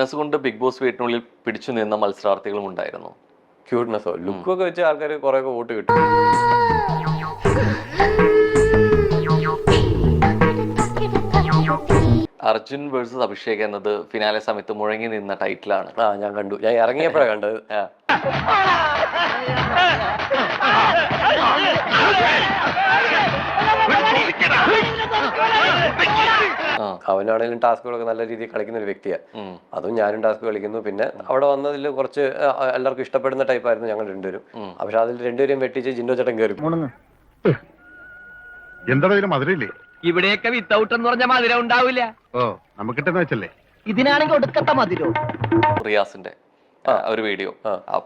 Cuteness കൊണ്ട് big boss വീട്ടിനുള്ളിൽ പിടിച്ചു നിന്ന മത്സരാർത്ഥികളും ഉണ്ടായിരുന്നു. ക്യൂട്ട്നെസ്സോ ലുക്കൊക്കെ വെച്ച് ആൾക്കാർ കുറെ വോട്ട് കിട്ടും. അർജുൻ വേഴ്സസ് അഭിഷേക് എന്നത് ഫിനാലെ സമയത്ത് മുഴങ്ങി നിന്ന ടൈറ്റിലാണ് ആ ഞാൻ കണ്ടു. ഞാൻ ഇറങ്ങിയപ്പോഴാണ് കണ്ടത്. അവനാണെങ്കിലും ടാസ്കുകളൊക്കെ നല്ല രീതിയിൽ കളിക്കുന്ന ഒരു വ്യക്തിയാണ് അതും ഞാനും ടാസ്ക് കളിക്കുന്നു. പിന്നെ അവിടെ വന്നതിൽ കുറച്ച് എല്ലാവർക്കും ഇഷ്ടപ്പെടുന്ന ടൈപ്പായിരുന്നു ഞങ്ങൾ രണ്ടുപേരും. പക്ഷെ അതിൽ രണ്ടുപേരും വെട്ടിച്ച് ജിൻഡോ ചേട്ടൻ കയറി എന്താടാ ഇതിന് മധുരയില്ലേ ഇവിടെയൊക്കെ വിത്തൗട്ട് എന്ന് പറഞ്ഞ മധുരം ഉണ്ടാവില്ല ഓ നമുക്കിട്ടെന്ന് വെച്ചല്ലേ? ഇതിനാണെങ്കിൽ ഒടുക്കത്തെ മധുരം? റിയാസിന്റെ ആ, ഒരു വീഡിയോ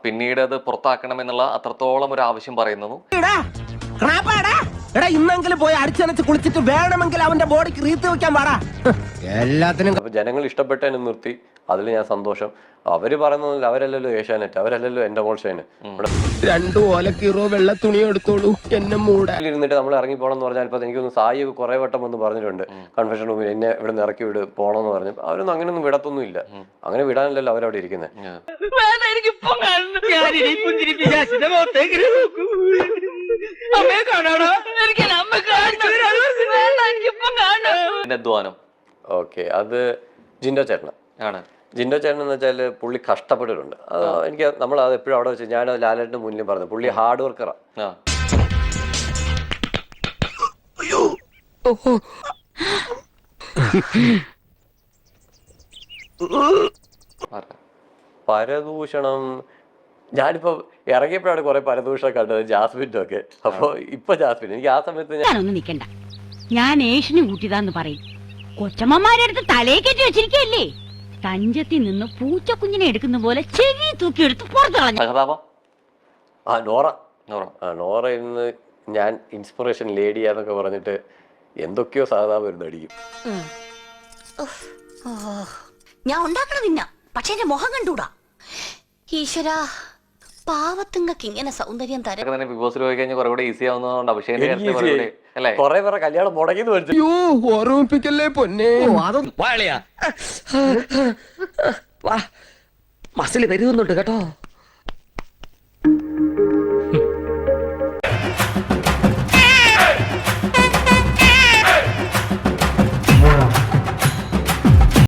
പിന്നീട് അത് പുറത്താക്കണം എന്നുള്ള അത്രത്തോളം ഒരു ആവശ്യം പറയുന്നു. എടാ ഇന്നെങ്കിലും പോയി അടിച്ചനച്ച് കുളിച്ചിട്ട് വേണമെങ്കിൽ അവന്റെ ബോഡിക്ക് റീത്ത് വെക്കാൻ പാടാ എല്ലാത്തിനും ജനങ്ങൾ ഇഷ്ടപ്പെട്ടതിനെ നിർത്തി. അതിൽ ഞാൻ സന്തോഷം. അവർ പറയുന്നത് അവരല്ലല്ലോ ഏഷ്യാനെറ്റ് അവരല്ലല്ലോ എന്റെ മോൾ ഷൈന് ഇവിടെ രണ്ടു ഓലക്കീറോ വെള്ള തുണി എടുത്തോളൂ എന്നെ മൂടാ. ഇരുന്നിട്ട് നമ്മൾ ഇറങ്ങി പോകണം എന്ന് പറഞ്ഞാൽ ഇപ്പൊ എനിക്കൊന്ന് സായി കുറെ വട്ടം വന്ന് പറഞ്ഞിട്ടുണ്ട്. കൺഫെഷൻ റൂമിൽ എന്നെ ഇവിടെ നിന്ന് ഇറക്കി വിട് പോണെന്ന് പറഞ്ഞു. അവരൊന്നും അങ്ങനെയൊന്നും വിടത്തൊന്നും ഇല്ല. അങ്ങനെ വിടാനല്ലല്ലോ അവരവിടെ ഇരിക്കുന്നത് പിന്നെ അധ്വാനം. ഓക്കെ അത് ജിൻഡോ ചേട്ടന. ആണ്. ജിൻഡോ ചേട്ടൻ എന്ന് വെച്ചാൽ പുള്ളി കഷ്ടപ്പെട്ടിട്ടുണ്ട്. അത് എനിക്ക് നമ്മൾ അത് എപ്പോഴും അവിടെ വെച്ച് ഞാൻ ലാലേട്ടന്റെ മുന്നിലും പറഞ്ഞു പുള്ളി ഹാർഡ് വർക്കറാണ് ആ. പരദൂഷണം. ഞാനിപ്പോ ഇറങ്ങിയപ്പോഴാണ് കുറെ പരദൂഷണം കണ്ടത് ജാസ്മിന്റെ ഒക്കെ അപ്പൊ ഇപ്പൊ ജാസ്മിൻ എനിക്ക് ആ സമയത്ത് ഞാൻ നിൽക്കണ്ട നിക്കണ്ട. ഞാൻ ഏഷ്യന് കൂട്ടിയതാന്ന് പറയും. കൊച്ചമ്മമാരെ അടുത്ത് തലയെ കെട്ടി വെച്ചിരിക്കല്ലേ തഞ്ചത്തിൽ നിന്ന് പൂച്ചക്കുഞ്ഞിനെ എടുക്കുന്ന പോലെ ചെവി തൂക്കി എടുത്ത് പുറത്തു കളഞ്ഞു. സഹതാപം ആ നോറ. നോറ. ആ നോറ ഇന്ന് ഞാൻ ഇൻസ്പിറേഷൻ ലേഡിയാന്നൊക്കെ പറഞ്ഞിട്ട് എന്തൊക്കെയോ സാധാ വരുന്നു അടിക്കും. ഞാൻ ഉണ്ടാക്കണ തിന്ന. പക്ഷെ എന്റെ മുഖം കണ്ടൂടാ. ഈശ്വരാ. പാവത്തുങ്ങക്ക് ഇങ്ങനെ സൗന്ദര്യം തരാം ഇതൊക്കെ തന്നെ ബിഗ് ബോസ് പോയി കഴിഞ്ഞാൽ കുറെ കൂടെ ഈസി ആവുന്നതുകൊണ്ട്. അഭിഷേകിന്റെ എനിക്ക് കാര്യത്തിൽ easy കുറെ ആയി. കൂടി അല്ലേ? കുറെ പേരെ കല്യാണം മുടങ്ങിന്ന് മേടിച്ചു ഓർമ്മിപ്പിക്കല്ലേ പൊന്നെ? വാളിയാ മസിൽ പെരുകുന്നുണ്ട് കേട്ടോ.